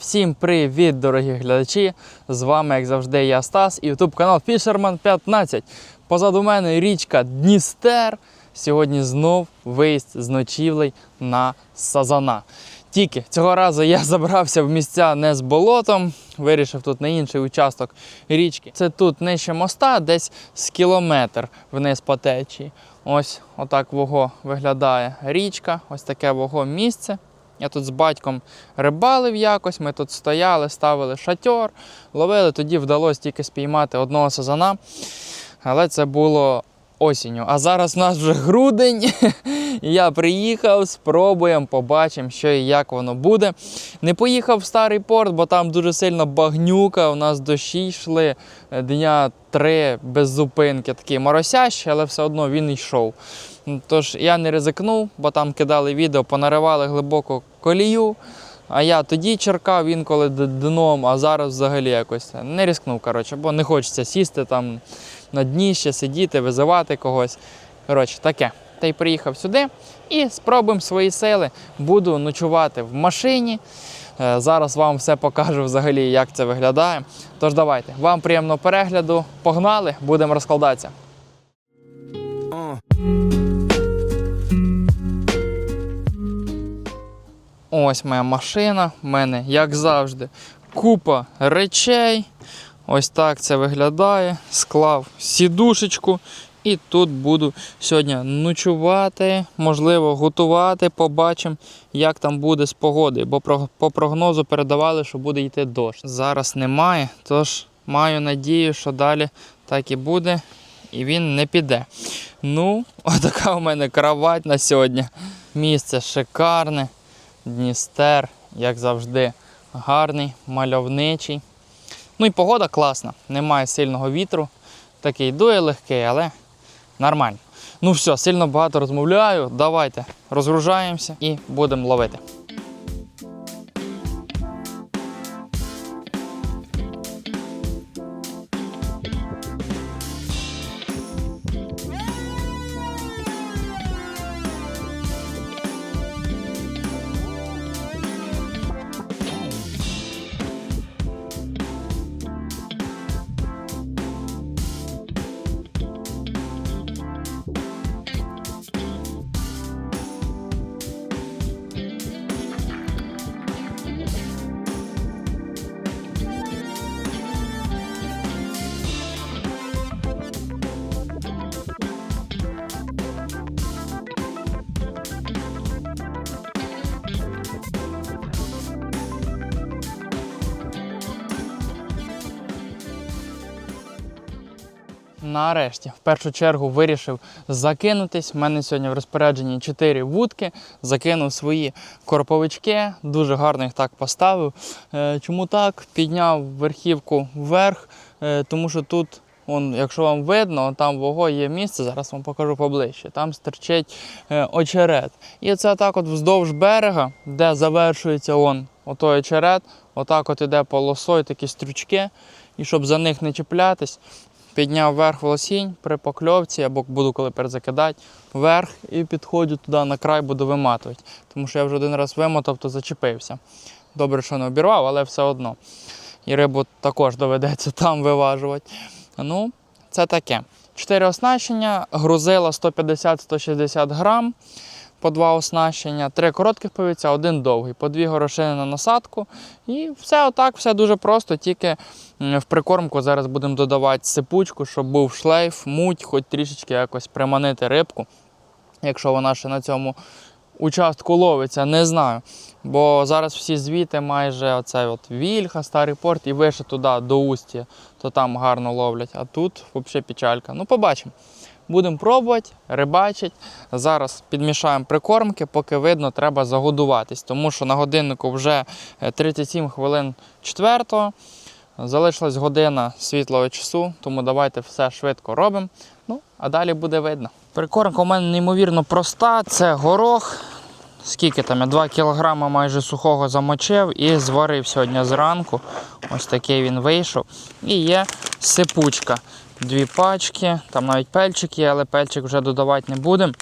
Всім привіт, дорогі глядачі! З вами, як завжди, я Стас і YouTube канал Fisherman 15. Позаду мене річка Дністер. Сьогодні знов виїзд з ночівлей на Сазана. Тільки цього разу я забрався в місця не з болотом, вирішив тут на інший участок річки. Це тут нижче моста, десь з кілометр вниз по течії. Ось отак вого виглядає річка, ось таке вого місце. Я тут з батьком рибалив якось, ми тут стояли, ставили шатьор, ловили, тоді вдалося тільки спіймати одного сазана. Але це було осінню. А зараз у нас вже грудень. Я приїхав, спробуємо, побачимо, що і як воно буде. Не поїхав в старий порт, бо там дуже сильно багнюка. У нас дощі йшли е, дня три без зупинки. Такий моросящий, але все одно він йшов. Тож я не ризикнув, бо там кидали відео, понаривали глибоку колію. А я тоді черкав інколи дном, а зараз взагалі якось не ризикнув, коротше, бо не хочеться сісти там на дні ще сидіти, визивати когось. Коротше, таке. Та й приїхав сюди і спробуємо свої сили. Буду ночувати в машині. Е, Зараз вам все покажу взагалі, як це виглядає. Тож давайте, вам приємного перегляду. Погнали, будемо розкладатися. Ось моя машина. У мене, як завжди, купа речей. Ось так це виглядає. Склав сідушечку. І тут буду сьогодні ночувати, можливо, готувати. Побачимо, як там буде з погоди. Бо по прогнозу передавали, що буде йти дощ. Зараз немає, тож маю надію, що далі так і буде, і він не піде. Ну, отака у мене кровать на сьогодні. Місце шикарне. Дністер, як завжди, гарний, мальовничий. Ну і погода класна, немає сильного вітру. Такий дує легкий, але нормально. Ну все, сильно багато розмовляю. Давайте розгружаємося і будемо ловити. Нарешті, в першу чергу, вирішив закинутись. У мене сьогодні в розпорядженні 4 вудки. Закинув свої корповички, дуже гарно їх так поставив. Е, Чому так? Підняв верхівку вверх, е, тому що тут, он, якщо вам видно, там вого є місце, зараз вам покажу поближче. Там стерчить е, очерет. І це так от вздовж берега, де завершується он, отой очерет, отак от іде полосою такі стрючки. І щоб за них не чіплятись, підняв вверх волосінь при покльовці, або буду коли перезакидати, вверх і підходжу туди на край, буду виматувати. Тому що я вже один раз вимотав, то зачепився. Добре, що не обірвав, але все одно. І рибу також доведеться там виважувати. Ну, це таке. Чотири оснащення, грузила 150-160 грам по два оснащення, три коротких повіця, один довгий, по дві горошини на насадку. І все отак, все дуже просто, тільки в прикормку зараз будемо додавати сипучку, щоб був шлейф, муть, хоч трішечки якось приманити рибку, якщо вона ще на цьому участку ловиться, не знаю. Бо зараз всі звіти майже оцей от Вільха, Старий порт і вище туди, до Устя, то там гарно ловлять. А тут взагалі печалька. Ну, побачимо. Будемо пробувати, рибачити. Зараз підмішаємо прикормки, поки видно, треба загодуватись, тому що на годиннику вже е, 37 хвилин четвертого. Залишилась година світлого часу, тому давайте все швидко робимо. Ну, а далі буде видно. Прикормка у мене неймовірно проста. Це горох. Скільки там? Я 2 кг майже сухого замочив і зварив сьогодні зранку. Ось такий він вийшов. І є сипучка. Дві пачки, там навіть пельчик є, але пельчик вже додавати не будемо.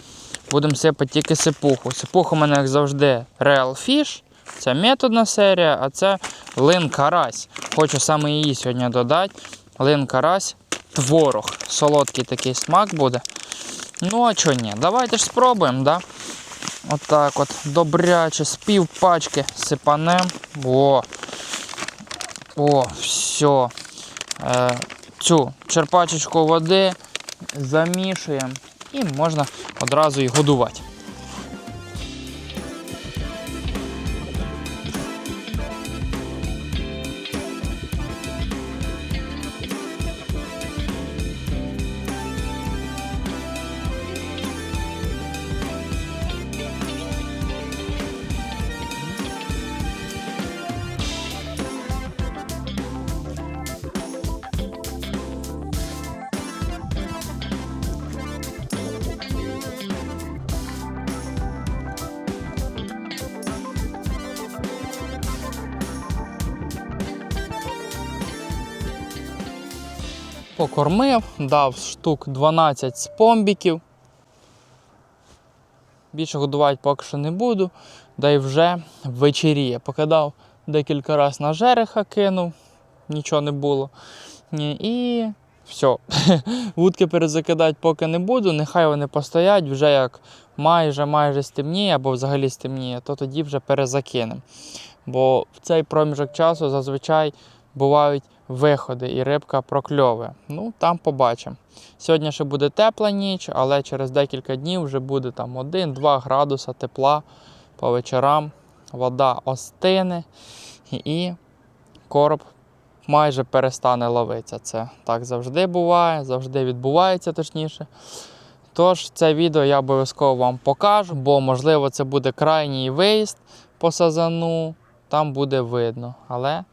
Будемо сипати тільки сипуху. Сипуха у мене, як завжди, Real Fish. Це методна серія, а це лин карась. Хочу саме її сьогодні додати. Лин карась, творог. Солодкий такий смак буде. Ну, а чого ні? Давайте ж спробуємо, да? Отак от, добряче, з пів пачки сипанем. О, о, все. Цю черпачечку води замішуємо і можна одразу і годувати. Покормив, дав штук 12 спомбіків. Більше годувати поки що не буду. Да й вже вечеріє. Покидав декілька разів на жереха кинув, нічого не було. І все. Вудки перезакидати поки не буду. Нехай вони постоять, вже як майже майже стемніє або взагалі стемніє, то тоді вже перезакинемо. Бо в цей проміжок часу зазвичай бувають виходи і рибка прокльовує. Ну, там побачимо. Сьогодні ще буде тепла ніч, але через декілька днів вже буде там 1-2 градуса тепла по вечорам. Вода остине і короб майже перестане ловитися. Це так завжди буває, завжди відбувається точніше. Тож це відео я обов'язково вам покажу, бо можливо це буде крайній виїзд по сазану, там буде видно. Але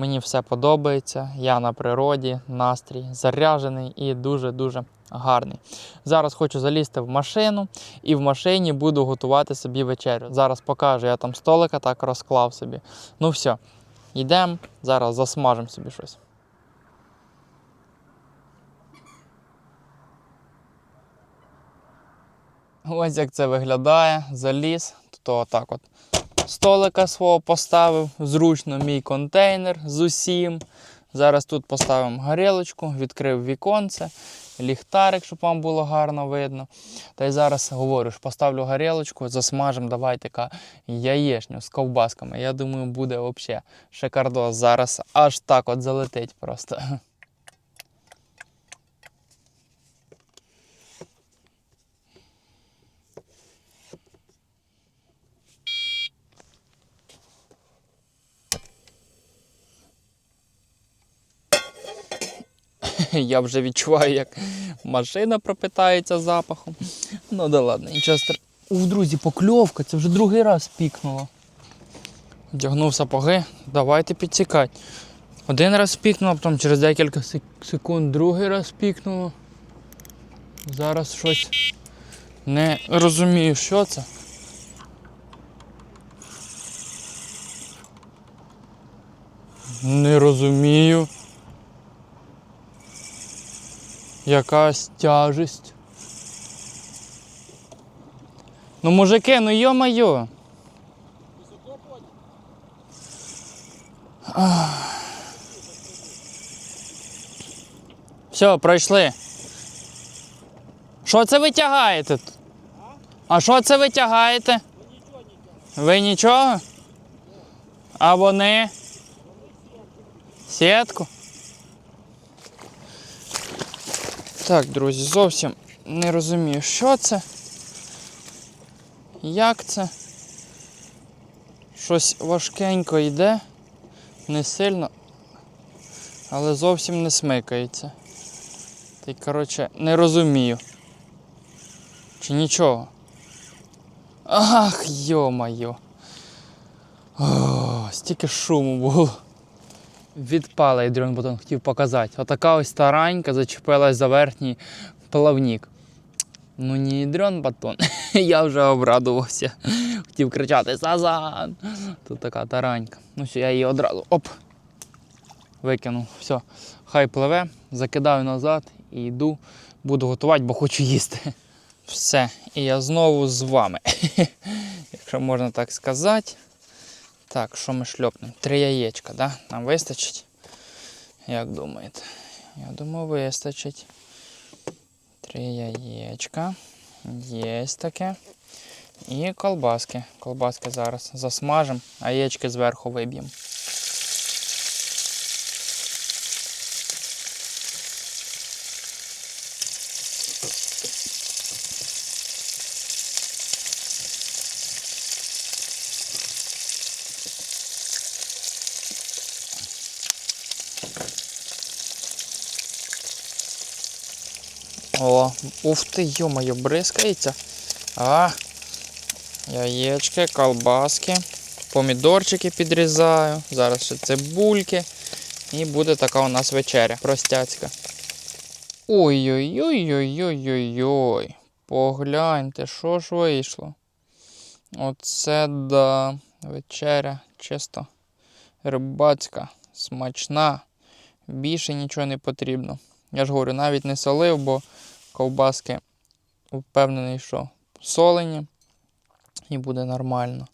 Мені все подобається. Я на природі, настрій заряджений і дуже-дуже гарний. Зараз хочу залізти в машину і в машині буду готувати собі вечерю. Зараз покажу, я там столика так розклав собі. Ну все, йдемо, зараз засмажемо собі щось. Ось як це виглядає. Заліз. Тут отак от столика свого поставив. Зручно мій контейнер з усім. Зараз тут поставимо горілочку, відкрив віконце, ліхтарик, щоб вам було гарно видно. Та й зараз говорю, що поставлю горілочку, засмажемо, давайте така яєчню з ковбасками. Я думаю, буде взагалі шикардос. Зараз аж так от залетить просто. Я вже відчуваю, як машина пропитається запахом. Ну да ладно, нічого страшного. Ух, друзі, покльовка, це вже другий раз пікнуло. Вдягнув сапоги, давайте підсікати. Один раз пікнуло, потім через декілька секунд другий раз пікнуло. Зараз щось не розумію, що це. Не розумію. Якась тяжесть. Ну, мужики, ну йо-моє. Все, пройшли. Що це ви тягаєте? тут? А що це ви тягаєте? Ви нічого? А вони? Сітку? Так, друзі, зовсім не розумію, що це. Як це? Щось важкенько йде, не сильно, але зовсім не смикається. Та й, коротше, не розумію. Чи нічого? Ах, йо-моє. О, стільки шуму було. Відпалий дрон бутон хотів показати. Отака ось таранька зачепилась за верхній плавник. Ну ні, дрон батон. Я вже обрадувався. Хотів кричати Сазан. Тут така таранька. Ну все, я її одразу оп. Викинув. Все, хай пливе, закидаю назад і йду, буду готувати, бо хочу їсти. Все, і я знову з вами. Якщо можна так сказати. Так, що ми шльопнемо? Три яєчка, да? Нам вистачить? Як думаєте? Я думаю, вистачить. Три яєчка. Є таке. І колбаски. Колбаски зараз засмажимо, а яєчки зверху виб'ємо. О, уф ти, йо-моє, бризкається. А, яєчки, колбаски, помідорчики підрізаю. Зараз ще цибульки. І буде така у нас вечеря простяцька. Ой-ой-ой-ой-ой-ой-ой. Погляньте, що ж вийшло. Оце да. Вечеря чисто рибацька, смачна. Більше нічого не потрібно. Я ж говорю, навіть не солив, бо ковбаски впевнений, що солені і буде нормально.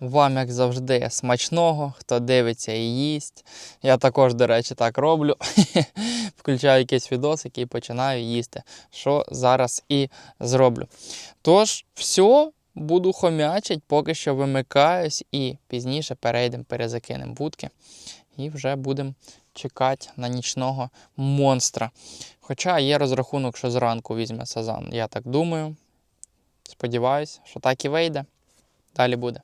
Вам, як завжди, смачного, хто дивиться і їсть. Я також, до речі, так роблю. Включаю якийсь відос, який починаю їсти. Що зараз і зроблю. Тож, все, буду хомячить, поки що вимикаюсь і пізніше перейдемо, перезакинемо вудки. І вже будемо чекати на нічного монстра. Хоча є розрахунок, що зранку візьме сазан. Я так думаю. Сподіваюсь, що так і вийде. Далі буде.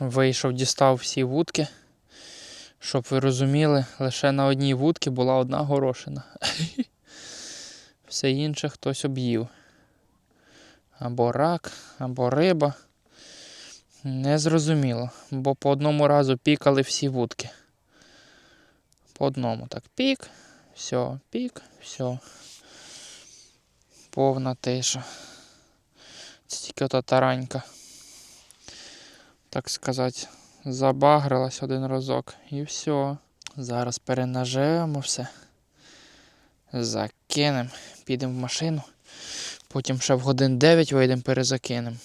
Вийшов, дістав всі вудки. Щоб ви розуміли, лише на одній вудці була одна горошина. Все інше хтось об'їв. Або рак, або риба. Незрозуміло, бо по одному разу пікали всі вудки. По одному так пік, все, пік, все. Повна тиша. Це тільки ота таранька. Так сказати, забагрилась один разок і все. Зараз перенаживемо все. Закинемо, підемо в машину. Потім ще в годин 9 вийдемо, перезакинемо.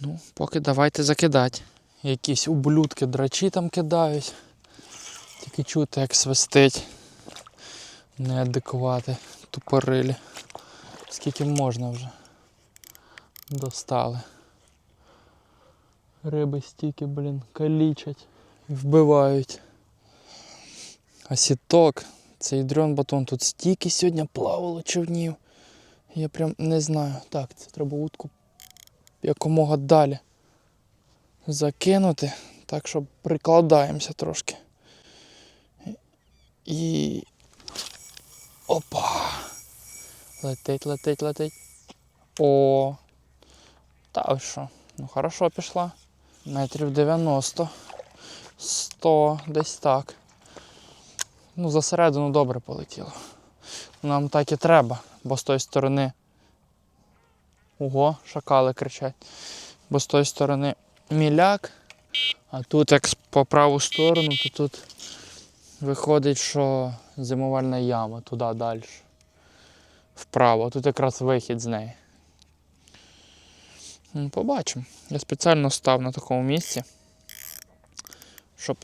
Ну, поки давайте закидати. Якісь ублюдки драчі там кидають. Тільки чути, як свистить. Неадеквати, тупорилі. Скільки можна вже. Достали. Риби стільки, блін, калічать і вбивають. А сіток, цей дрон батон тут стільки сьогодні плавало човнів. Я прям не знаю. Так, це треба утку якомога далі закинути, так що прикладаємося трошки. І. Опа! Летить, летить, летить. О! Та що? Ну хорошо пішла. Метрів 90. 100, десь так. Ну, засередину добре полетіло. Нам так і треба, бо з тої сторони. Ого, шакали кричать. Бо з тої сторони міляк, а тут як по праву сторону, то тут виходить, що зимувальна яма туди далі. Вправо. Тут якраз вихід з неї. Ну, Побачимо. Я спеціально став на такому місці, щоб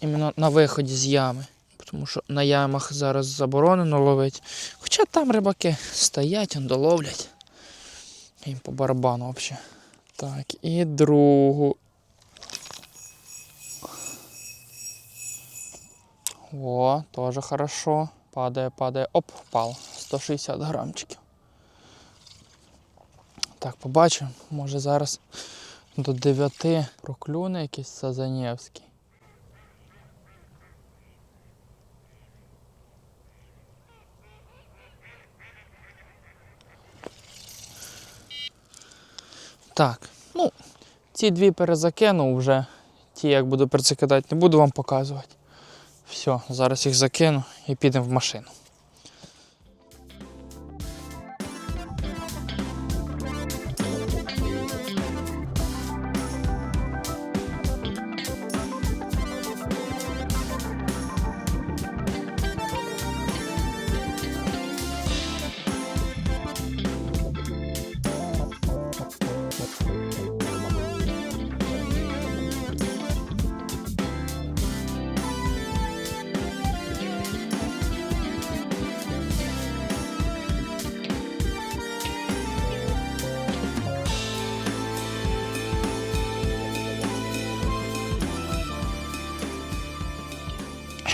іменно на виході з ями. Тому що на ямах зараз заборонено ловити. Хоча там рибаки стоять, доловлять. Їм по барабану взагалі. Так, і другу. О, тоже хорошо. Падає, падає. Оп, впало. 160 грамчиків. Так, побачимо. Може зараз до 9 проклюне якийсь Сазанєвський. Так, ну, ці дві перезакинув вже. Ті, як буду перезакидати, не буду вам показувати. Все, зараз їх закину і підемо в машину.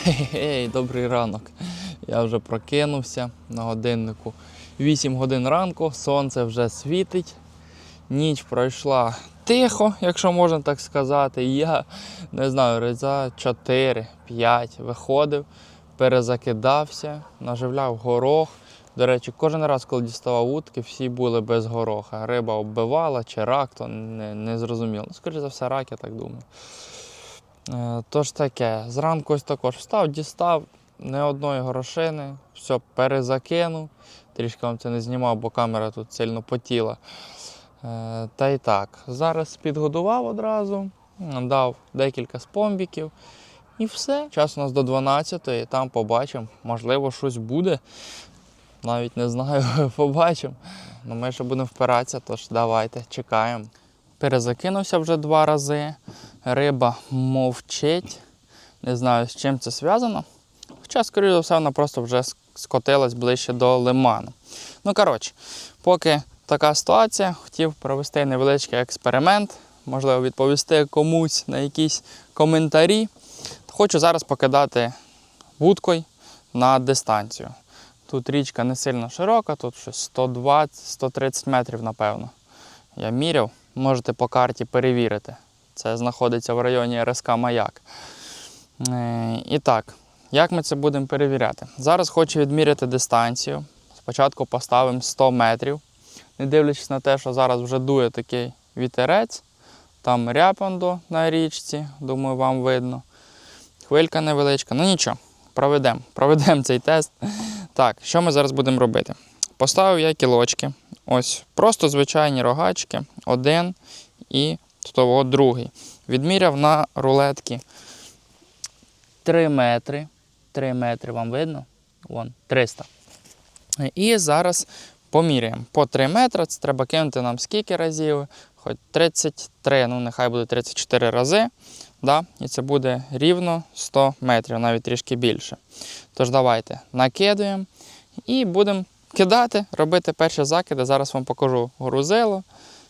Хей, добрий ранок. Я вже прокинувся на годиннику. 8 годин ранку, сонце вже світить. Ніч пройшла тихо, якщо можна так сказати. Я не знаю, реза 4-5 виходив, перезакидався, наживляв горох. До речі, кожен раз, коли діставав утки, всі були без гороха. Риба оббивала чи рак, то не, не зрозуміло. Ну, скоріше за все, рак, я так думаю. Е, Тож таке, зранку ось також встав, дістав не одної горошини, все перезакинув. Трішки вам це не знімав, бо камера тут сильно потіла. Е, Та й так. Зараз підгодував одразу, дав декілька спомбіків і все. Час у нас до 12-ї, там побачимо. Можливо, щось буде. Навіть не знаю, побачимо. Ну, ми ще будемо впиратися, тож давайте, чекаємо. Перезакинувся вже два рази. Риба мовчить. Не знаю, з чим це зв'язано. Хоча, скоріше за все, вона просто вже скотилась ближче до лиману. Ну, коротше, поки така ситуація, хотів провести невеличкий експеримент, можливо, відповісти комусь на якісь коментарі. Хочу зараз покидати вудкою на дистанцію. Тут річка не сильно широка, тут щось 120-130 метрів, напевно. Я міряв, можете по карті перевірити. Це знаходиться в районі РСК Маяк. Е, І так, як ми це будемо перевіряти? Зараз хочу відміряти дистанцію. Спочатку поставимо 100 метрів, не дивлячись на те, що зараз вже дує такий вітерець. Там ряпондо на річці, думаю, вам видно. Хвилька невеличка. Ну нічого, проведемо. Проведемо цей тест. Так, що ми зараз будемо робити? Поставив я кілочки. Ось просто звичайні рогачки. Один і того другий. Відміряв на рулетки 3 метри. 3 метри вам видно? Вон, 300. І зараз поміряємо. По 3 метри це треба кинути нам скільки разів? Хоч 33, ну нехай буде 34 рази. Да? І це буде рівно 100 метрів, навіть трішки більше. Тож давайте накидуємо і будемо кидати, робити перші закиди. Зараз вам покажу грузило,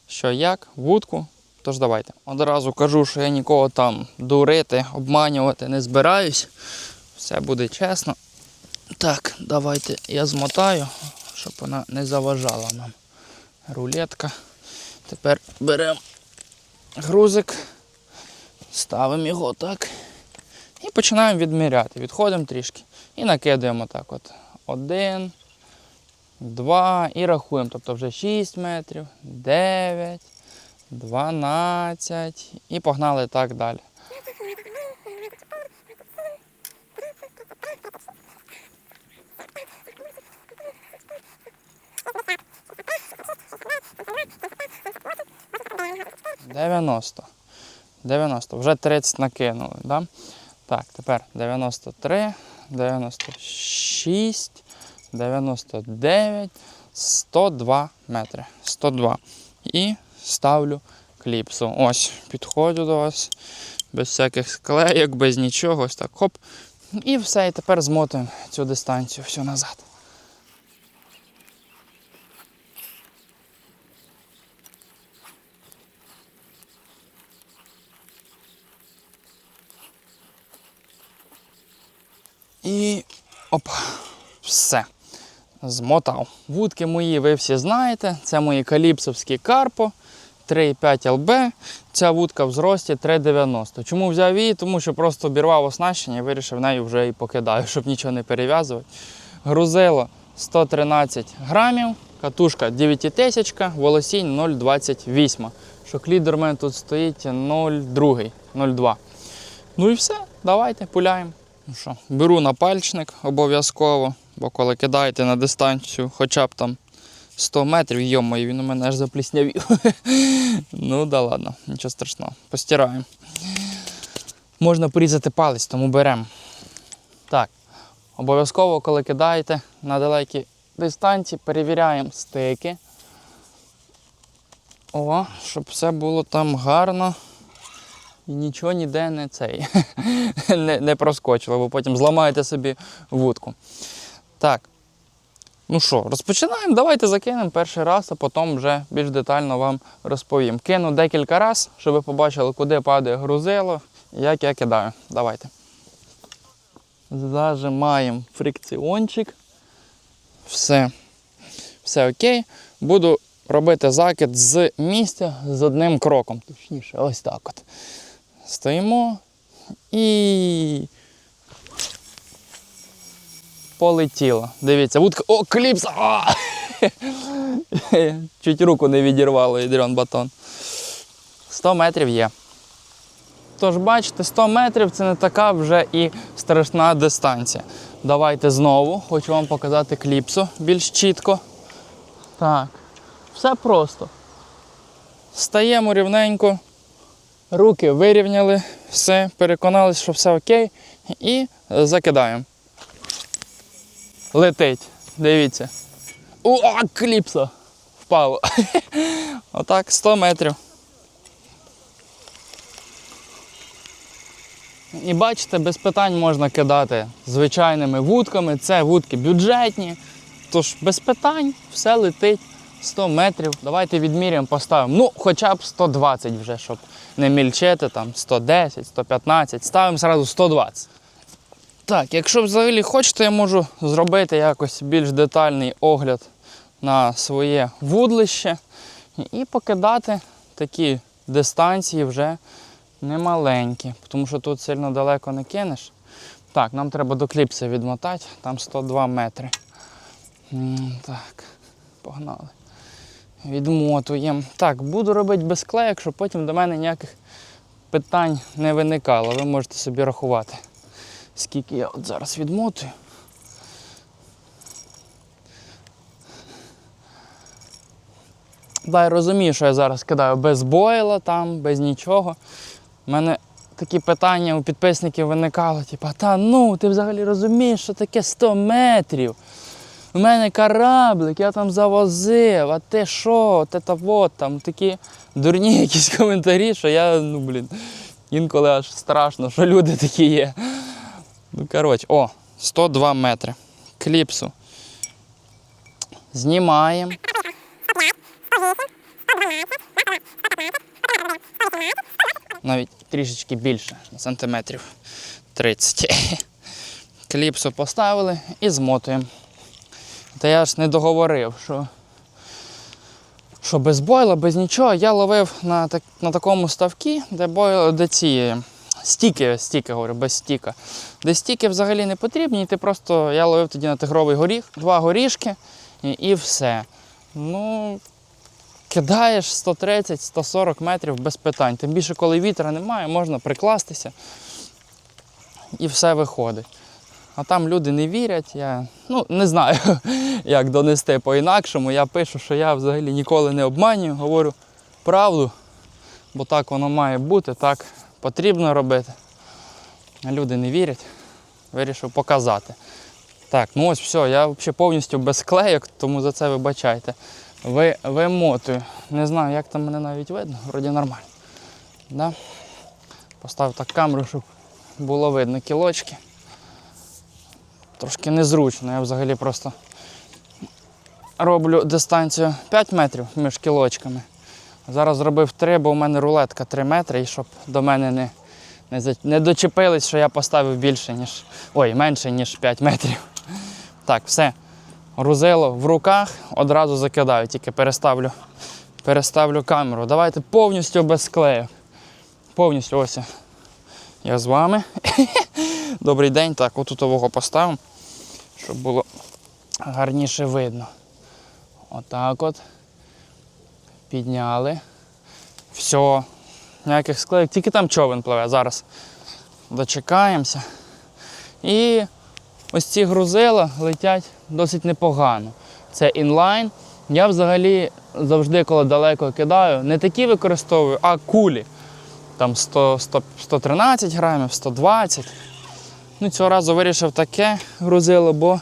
що як, вудку. Тож давайте. Одразу кажу, що я нікого там дурити, обманювати не збираюсь. Все буде чесно. Так, давайте я змотаю, щоб вона не заважала нам. Рулетка. Тепер беремо грузик, ставимо його так. І починаємо відміряти. Відходимо трішки. І накидаємо так от. Один, два. І рахуємо. Тобто вже 6 метрів, 9, 12. І погнали так далі. Дев'яносто. 90. Вже 30 накинули. Да? Так, тепер 93, 96, 99, 102 метри. 102. І ставлю кліпсу. Ось, підходжу до вас. Без всяких склеєк, без нічого. Ось так. Хоп. І все. І тепер змотуємо цю дистанцію всю назад. І оп, все. Змотав. Вудки мої ви всі знаєте. Це мої каліпсовські карпо 3,5 ЛБ. Ця вудка в зрості 3,90. Чому взяв її? Тому що просто обірвав оснащення і вирішив нею вже і покидаю, щоб нічого не перев'язувати. Грузило 113 грамів, катушка 9000, волосінь 0,28. Шоклідер у мене тут стоїть 0,2, 0,2. Ну і все, давайте пуляємо. Ну що, беру напальчник обов'язково, бо коли кидаєте на дистанцію хоча б там 100 метрів, йомаю, він у мене аж запліснявів. ну да ладно, нічого страшного. Постираємо. Можна порізати палець, тому беремо. Так, обов'язково, коли кидаєте на далекі дистанції, перевіряємо стики. О, щоб все було там гарно. І нічого ніде не цей не, не проскочило, бо потім зламаєте собі вудку. Так. Ну що, розпочинаємо. Давайте закинемо перший раз, а потім вже більш детально вам розповім. Кину декілька разів, щоб ви побачили, куди падає грузило і як я кидаю. Давайте. Зажимаємо фрикціончик. Все. Все окей. Буду робити закид з місця з одним кроком. Точніше, ось так от. Стоїмо і. Полетіло. Дивіться, вудка. О, кліпса! А! Чуть руку не відірвало, ідрон батон. 100 метрів є. Тож, бачите, 100 метрів це не така вже і страшна дистанція. Давайте знову хочу вам показати кліпсу більш чітко. Так, все просто. Стаємо рівненько, руки вирівняли, все, переконалися, що все окей, і закидаємо. Летить. Дивіться. О, кліпса! Впало. Отак, 100 метрів. І бачите, без питань можна кидати звичайними вудками. Це вудки бюджетні. Тож без питань все летить 100 метрів. Давайте відміряємо, поставимо. Ну, хоча б 120 вже, щоб не мільчити, там 110, 115. Ставимо зразу 120. Так, якщо взагалі хочете, я можу зробити якось більш детальний огляд на своє вудлище і покидати такі дистанції вже немаленькі, тому що тут сильно далеко не кинеш. Так, нам треба до кліпси відмотати, там 102 метри. Так, погнали. Відмотуємо. Так, буду робити без клеєк, щоб потім до мене ніяких питань не виникало. Ви можете собі рахувати, скільки я от зараз відмотую. Да, я розумію, що я зараз кидаю без бойла там, без нічого. У мене такі питання у підписників виникало, типу, та ну, ти взагалі розумієш, що таке 100 метрів. У мене кораблик, я там завозив, а ти що? Те та вот там такі дурні якісь коментарі, що я, ну блін, інколи аж страшно, що люди такі є. Ну, коротше, о, 102 метри. Кліпсу. Знімаємо. Навіть трішечки більше, сантиметрів 30. Кліпсу поставили і змотуємо. Та я ж не договорив, що, що без бойла, без нічого. Я ловив на, так, на такому ставкі, де бойл, де ці стіки, стіки говорю, без стіка. Де стіки взагалі не потрібні, і ти просто я ловив тоді на тигровий горіх, два горішки і, і все. Ну, кидаєш 130-140 метрів без питань. Тим більше, коли вітра немає, можна прикластися і все виходить. А там люди не вірять. Я ну, не знаю, як донести по-інакшому. Я пишу, що я взагалі ніколи не обманюю, говорю правду, бо так воно має бути, так потрібно робити. Люди не вірять. Вирішив показати. Так, ну ось все, я взагалі повністю без клейок, тому за це вибачайте. Ви, вимотую. Не знаю, як там мене навіть видно, вроді нормально. Да? Поставив так камеру, щоб було видно кілочки. Трошки незручно, я взагалі просто роблю дистанцію 5 метрів між кілочками. Зараз зробив 3, бо у мене рулетка 3 метри, і щоб до мене не, не, не дочепились, що я поставив більше, ніж. Ой, менше, ніж 5 метрів. Так, все. Грузило в руках, одразу закидаю, тільки переставлю, переставлю камеру. Давайте повністю без склею. Повністю ось. я. З вами. Добрий день. Так, отут ового поставимо, щоб було гарніше видно. Отак от. Підняли. Все. Ніяких склеїк, тільки там човен пливе. Зараз дочекаємося. І ось ці грузила летять досить непогано. Це інлайн. Я взагалі завжди, коли далеко кидаю, не такі використовую, а кулі. Там 100, 100, 113 грамів, 120. Ну, цього разу вирішив таке грузило, бо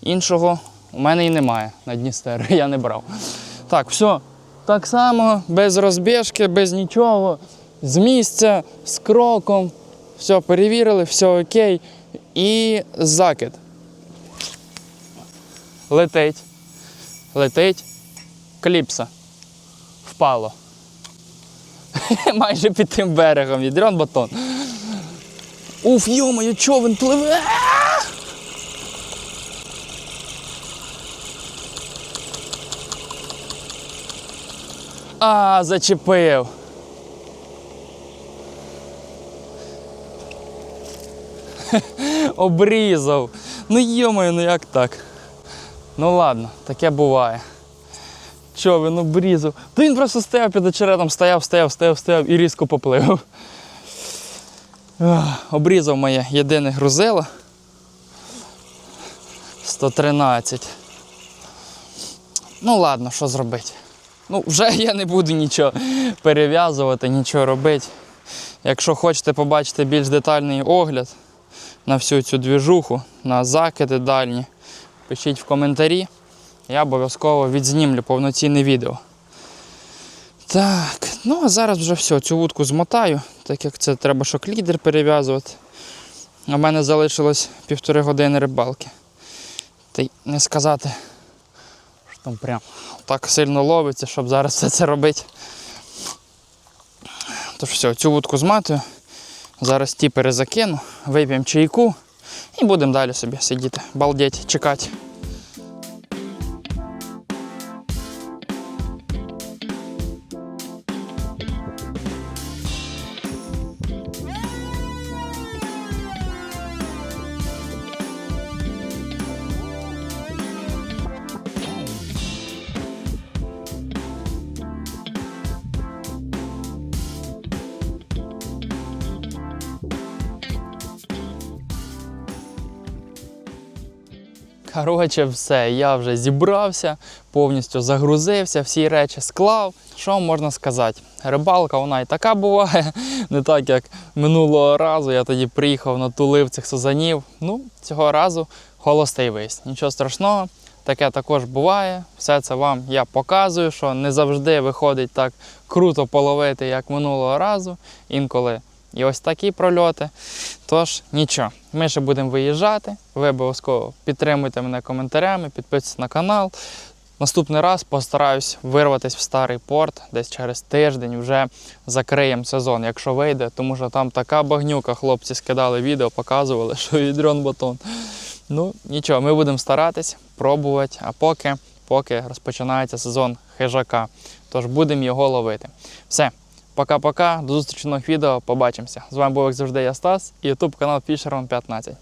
іншого у мене і немає на Дністер, я не брав. Так, все. Так само, без розбіжки, без нічого, з місця, з кроком. Все перевірили, все окей. І закид. Летить. Летить. Кліпса. Впало. Майже під тим берегом. Ядрен батон. Уф, йомаю, човен пливе. А, зачепив. Обрізав. Ну йомаю, ну як так? Ну ладно, таке буває. Що він обрізав? Та він просто стояв під очеретом, стояв, стояв, стояв, стояв і різко поплив. Обрізав моє єдине грузило. 113. Ну ладно, що зробити? Ну, вже я не буду нічого перев'язувати, нічого робити. Якщо хочете побачити більш детальний огляд на всю цю двіжуху, на закиди дальні, пишіть в коментарі. Я обов'язково відзнімлю повноцінне відео. Так, ну а зараз вже все, цю вудку змотаю, так як це треба шок-лідер перев'язувати. В мене залишилось півтори години рибалки. Та й не сказати, що там прям так сильно ловиться, щоб зараз все це робити. Тож все, цю вудку зматую. Зараз ті перезакину, вип'ємо чайку і будемо далі собі сидіти, балдеть, чекати. Коротше, все, я вже зібрався, повністю загрузився, всі речі склав. Що можна сказати? Рибалка вона і така буває, не так як минулого разу. Я тоді приїхав, натулив цих сазанів. Ну, цього разу холостий вись. Нічого страшного, таке також буває. Все це вам я показую, що не завжди виходить так круто половити, як минулого разу. Інколи і ось такі прольоти. Тож нічого, ми ще будемо виїжджати. Ви обов'язково підтримуйте мене коментарями, підписуйтесь на канал. Наступний раз постараюсь вирватися в старий порт, десь через тиждень вже закриємо сезон, якщо вийде, тому що там така багнюка, хлопці скидали відео, показували, що відрон батон. Ну нічого, ми будемо старатись, пробувати, а поки, поки розпочинається сезон хижака. Тож будемо його ловити. Все, Пока-пока, до зустрічі нових відео, побачимося. З вами був як завжди я Стас і YouTube канал Fisherman 15.